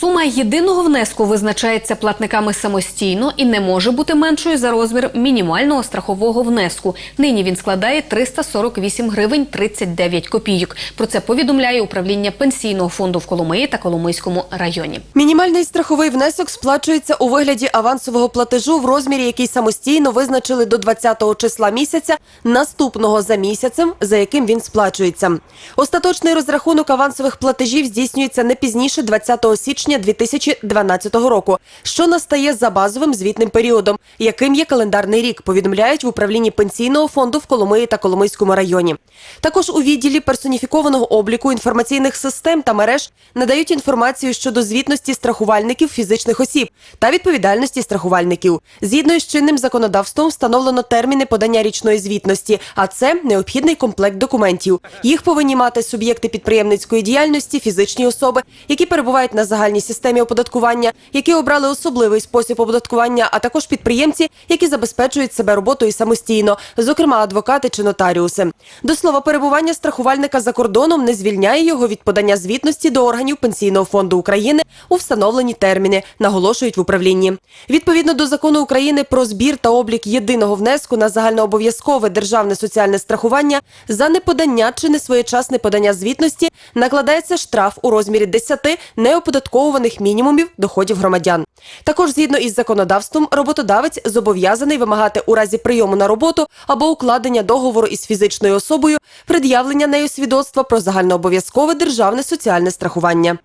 Сума єдиного внеску визначається платниками самостійно і не може бути меншою за розмір мінімального страхового внеску. Нині він складає 348 гривень 39 копійок. Про це повідомляє управління пенсійного фонду в Коломиї та Коломийському районі. Мінімальний страховий внесок сплачується у вигляді авансового платежу в розмірі, який самостійно визначили до 20-го числа місяця, наступного за місяцем, за яким він сплачується. Остаточний розрахунок авансових платежів здійснюється не пізніше 20 січня 2012 року, що настає за базовим звітним періодом, яким є календарний рік, повідомляють в управлінні пенсійного фонду в Коломиї та Коломийському районі. Також у відділі персоніфікованого обліку інформаційних систем та мереж надають інформацію щодо звітності страхувальників фізичних осіб та відповідальності страхувальників. Згідно із чинним законодавством встановлено терміни подання річної звітності, а це необхідний комплект документів. Їх повинні мати суб'єкти підприємницької діяльності, фізичні особи, які перебувають на загальній системі оподаткування, які обрали особливий спосіб оподаткування, а також підприємці, які забезпечують себе роботою самостійно, зокрема адвокати чи нотаріуси. До слова, перебування страхувальника за кордоном не звільняє його від подання звітності до органів пенсійного фонду України у встановлені терміни, наголошують в управлінні. Відповідно до закону України про збір та облік єдиного внеску на загальнообов'язкове державне соціальне страхування за неподання чи несвоєчасне подання звітності накладається штраф у розмірі 10 неоподатковуваних мінімумів доходів громадян. Також згідно із законодавством, роботодавець зобов'язаний вимагати у разі прийому на роботу або укладення договору із фізичною особою пред'явлення нею свідоцтва про загальнообов'язкове державне соціальне страхування.